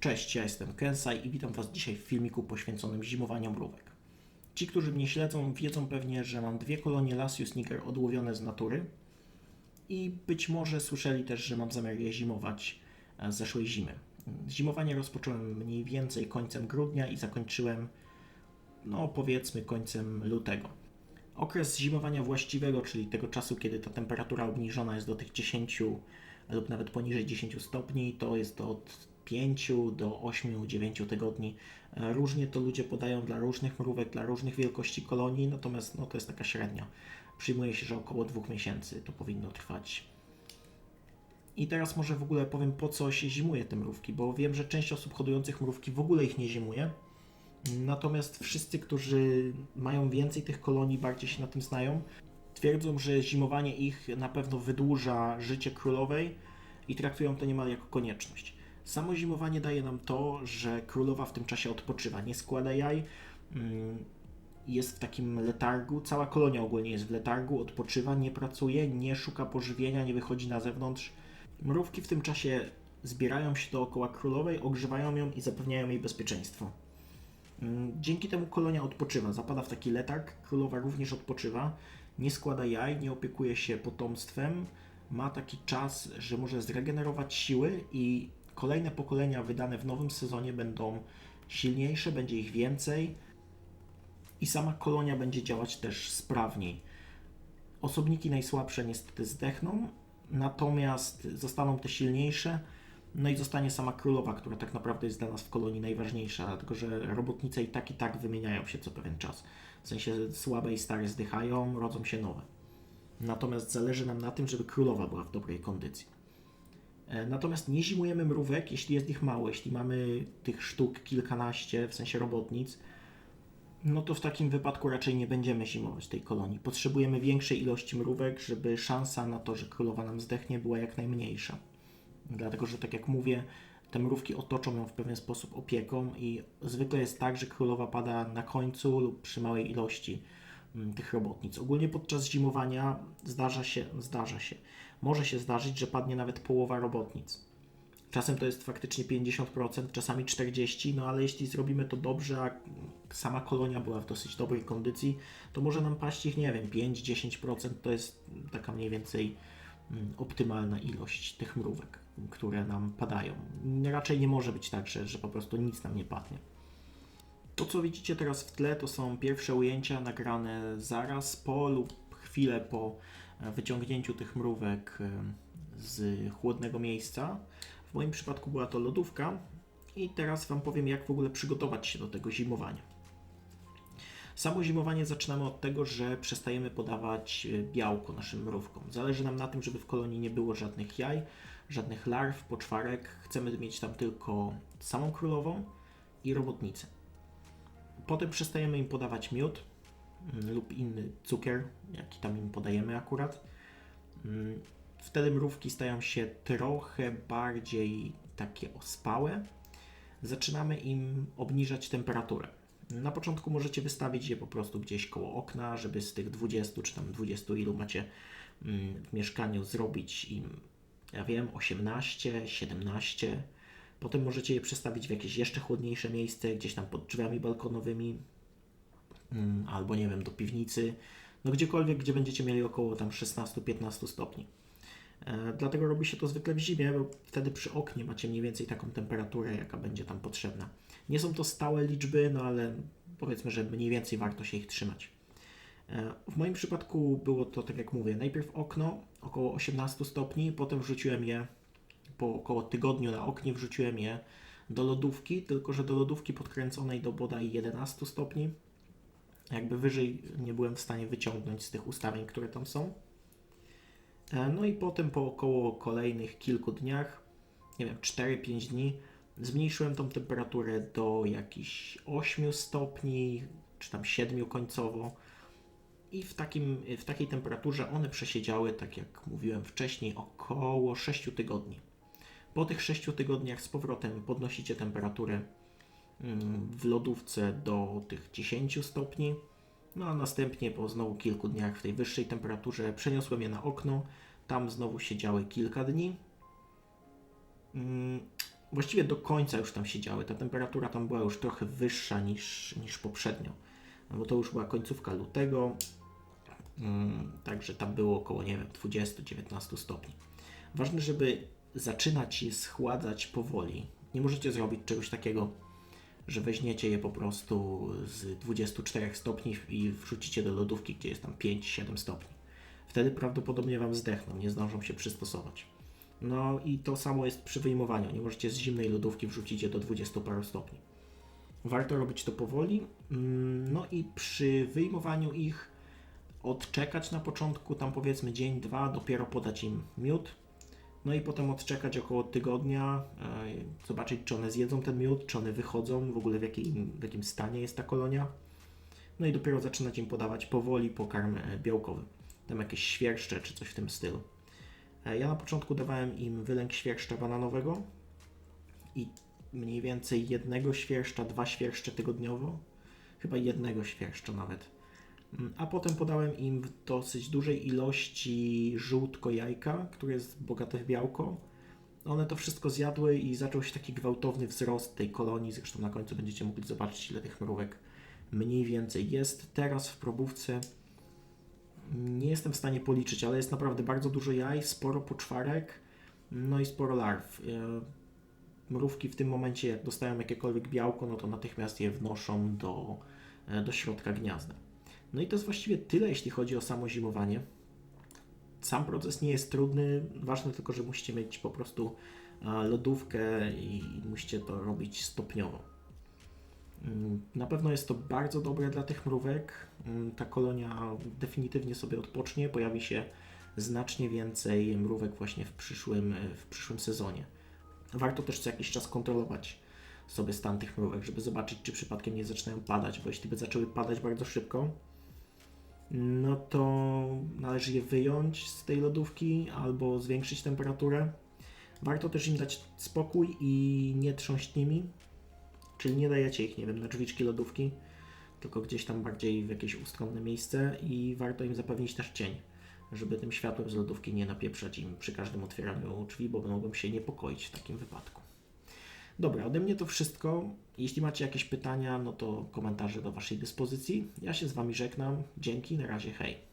Cześć, ja jestem Kensai i witam Was dzisiaj w filmiku poświęconym zimowaniu mrówek. Ci, którzy mnie śledzą, wiedzą pewnie, że mam dwie kolonie Lasius niger odłowione z natury i być może słyszeli też, że mam zamiar je zimować e, zeszłej zimy. Zimowanie rozpocząłem mniej więcej końcem grudnia i zakończyłem, no powiedzmy, końcem lutego. Okres zimowania właściwego, czyli tego czasu, kiedy ta temperatura obniżona jest do tych 10 lub nawet poniżej 10 stopni, to jest od 5 do 8-9 tygodni. E, Różnie to ludzie podają dla różnych mrówek, dla różnych wielkości kolonii, natomiast no, to jest taka średnia. Przyjmuje się, że około 2 miesięcy to powinno trwać. I teraz może w ogóle powiem, po co się zimuje te mrówki, bo wiem, że część osób hodujących mrówki w ogóle ich nie zimuje. Natomiast wszyscy, którzy mają więcej tych kolonii, bardziej się na tym znają, twierdzą, że zimowanie ich na pewno wydłuża życie królowej i traktują to niemal jako konieczność. Samo zimowanie daje nam to, że królowa w tym czasie odpoczywa, nie składa jaj, mm, jest w takim letargu, cała kolonia ogólnie jest w letargu, odpoczywa, nie pracuje, nie szuka pożywienia, nie wychodzi na zewnątrz. Mrówki w tym czasie zbierają się dookoła królowej, ogrzewają ją i zapewniają jej bezpieczeństwo. Mm, Dzięki temu kolonia odpoczywa, zapada w taki letarg, królowa również odpoczywa, nie składa jaj, nie opiekuje się potomstwem, ma taki czas, że może zregenerować siły i kolejne pokolenia wydane w nowym sezonie będą silniejsze, będzie ich więcej i sama kolonia będzie działać też sprawniej. Osobniki najsłabsze niestety zdechną, natomiast zostaną te silniejsze, no i zostanie sama królowa, która tak naprawdę jest dla nas w kolonii najważniejsza, dlatego że robotnice i tak i tak wymieniają się co pewien czas. W sensie słabe i stare zdychają, rodzą się nowe. Natomiast zależy nam na tym, żeby królowa była w dobrej kondycji. E, Natomiast nie zimujemy mrówek, jeśli jest ich mało. Jeśli mamy tych sztuk kilkanaście, w sensie robotnic, no to w takim wypadku raczej nie będziemy zimować tej kolonii. Potrzebujemy większej ilości mrówek, żeby szansa na to, że królowa nam zdechnie, była jak najmniejsza. Dlatego, że tak jak mówię, te mrówki otoczą ją w pewien sposób opieką i zwykle jest tak, że królowa pada na końcu lub przy małej ilości tych robotnic. Ogólnie podczas zimowania zdarza się, zdarza się, może się zdarzyć, że padnie nawet połowa robotnic. Czasem to jest faktycznie 50%, czasami 40%, no ale jeśli zrobimy to dobrze, a sama kolonia była w dosyć dobrej kondycji, to może nam paść ich, nie wiem, 5-10% to jest taka mniej więcej mm, optymalna ilość tych mrówek, które nam padają. Raczej nie może być tak, że, że po prostu nic nam nie padnie. To, co widzicie teraz w tle, to są pierwsze ujęcia nagrane zaraz po lub chwilę po e, wyciągnięciu tych mrówek e, z chłodnego miejsca. W moim przypadku była to lodówka i teraz Wam powiem, jak w ogóle przygotować się do tego zimowania. Samo zimowanie zaczynamy od tego, że przestajemy podawać e, białko naszym mrówkom. Zależy nam na tym, żeby w kolonii nie było żadnych jaj, żadnych larw, poczwarek. Chcemy mieć tam tylko samą królową i robotnicę. Potem przestajemy im podawać miód mm, lub inny cukier, jaki tam im podajemy akurat. Mm, Wtedy mrówki stają się trochę bardziej takie ospałe. Zaczynamy im obniżać temperaturę. Na początku możecie wystawić je po prostu gdzieś koło okna, żeby z tych 20 czy tam 20 ilu macie mm, w mieszkaniu zrobić im, ja wiem, 18, 17. Potem możecie je przestawić w jakieś jeszcze chłodniejsze miejsce, gdzieś tam pod drzwiami balkonowymi, mm, albo nie wiem, do piwnicy, no gdziekolwiek, gdzie będziecie mieli około tam 16-15 stopni. E, Dlatego robi się to zwykle w zimie, bo wtedy przy oknie macie mniej więcej taką temperaturę, jaka będzie tam potrzebna. Nie są to stałe liczby, no ale powiedzmy, że mniej więcej warto się ich trzymać. E, W moim przypadku było to, tak jak mówię, najpierw okno około 18 stopni, potem wrzuciłem je po około tygodniu na oknie, wrzuciłem je do lodówki, tylko że do lodówki podkręconej do bodaj 11 stopni. Jakby wyżej nie byłem w stanie wyciągnąć z tych ustawień, które tam są. E, No i potem po około kolejnych kilku dniach, nie wiem, 4-5 dni, zmniejszyłem tą temperaturę do jakichś 8 stopni, czy tam 7 końcowo. I w, takim, w takiej temperaturze one przesiedziały, tak jak mówiłem wcześniej, około 6 tygodni. Po tych 6 tygodniach z powrotem podnosicie temperaturę mm, w lodówce do tych 10 stopni. No a następnie po znowu kilku dniach w tej wyższej temperaturze przeniosłem je na okno. Tam znowu siedziały kilka dni. Mm, właściwie do końca już tam siedziały. Ta temperatura tam była już trochę wyższa niż, niż poprzednio, no bo to już była końcówka lutego, mm, także tam było około, nie wiem, 20-19 stopni. Ważne, żeby zaczynać je schładzać powoli. Nie możecie zrobić czegoś takiego, że weźmiecie je po prostu z 24 stopni i wrzucicie do lodówki, gdzie jest tam 5-7 stopni. Wtedy prawdopodobnie Wam zdechną, nie zdążą się przystosować. No i to samo jest przy wyjmowaniu. Nie możecie z zimnej lodówki wrzucić je do 20 paru stopni. Warto robić to powoli. Mm, No i przy wyjmowaniu ich odczekać na początku, tam powiedzmy dzień, dwa, dopiero podać im miód. No i potem odczekać około tygodnia, e, zobaczyć czy one zjedzą ten miód, czy one wychodzą, w ogóle w jakim, w jakim stanie jest ta kolonia. No i dopiero zaczynać im podawać powoli pokarm e, białkowy. Tam jakieś świerszcze czy coś w tym stylu. E, Ja na początku dawałem im wylęk świerszcza bananowego i mniej więcej jednego świerszcza, dwa świerszcze tygodniowo. Chyba jednego świerszcza nawet. Mm, A potem podałem im w dosyć dużej ilości żółtko jajka, które jest bogate w białko. One to wszystko zjadły i zaczął się taki gwałtowny wzrost tej kolonii. Zresztą na końcu będziecie mogli zobaczyć, ile tych mrówek mniej więcej jest. Teraz w probówce nie jestem w stanie policzyć, ale jest naprawdę bardzo dużo jaj, sporo poczwarek, no i sporo larw. E, Mrówki w tym momencie, jak dostają jakiekolwiek białko, no to natychmiast je wnoszą do, e, do środka gniazda. No i to jest właściwie tyle, jeśli chodzi o samo zimowanie. Sam proces nie jest trudny, ważne tylko, że musicie mieć po prostu lodówkę i musicie to robić stopniowo. Mm, Na pewno jest to bardzo dobre dla tych mrówek. Mm, Ta kolonia definitywnie sobie odpocznie, pojawi się znacznie więcej mrówek właśnie w przyszłym, w przyszłym sezonie. Warto też co jakiś czas kontrolować sobie stan tych mrówek, żeby zobaczyć, czy przypadkiem nie zaczynają padać, bo jeśli by zaczęły padać bardzo szybko, no to należy je wyjąć z tej lodówki albo zwiększyć temperaturę. Warto też im dać spokój i nie trząść nimi, czyli nie dajecie ich, nie wiem, na drzwiczki lodówki, tylko gdzieś tam bardziej w jakieś ustronne miejsce i warto im zapewnić też cień, żeby tym światłem z lodówki nie napieprzać im przy każdym otwieraniu drzwi, bo mogą się niepokoić w takim wypadku. Dobra, ode mnie to wszystko. Jeśli macie jakieś pytania, no to komentarze do Waszej dyspozycji. Ja się z Wami żegnam. Dzięki, na razie, hej.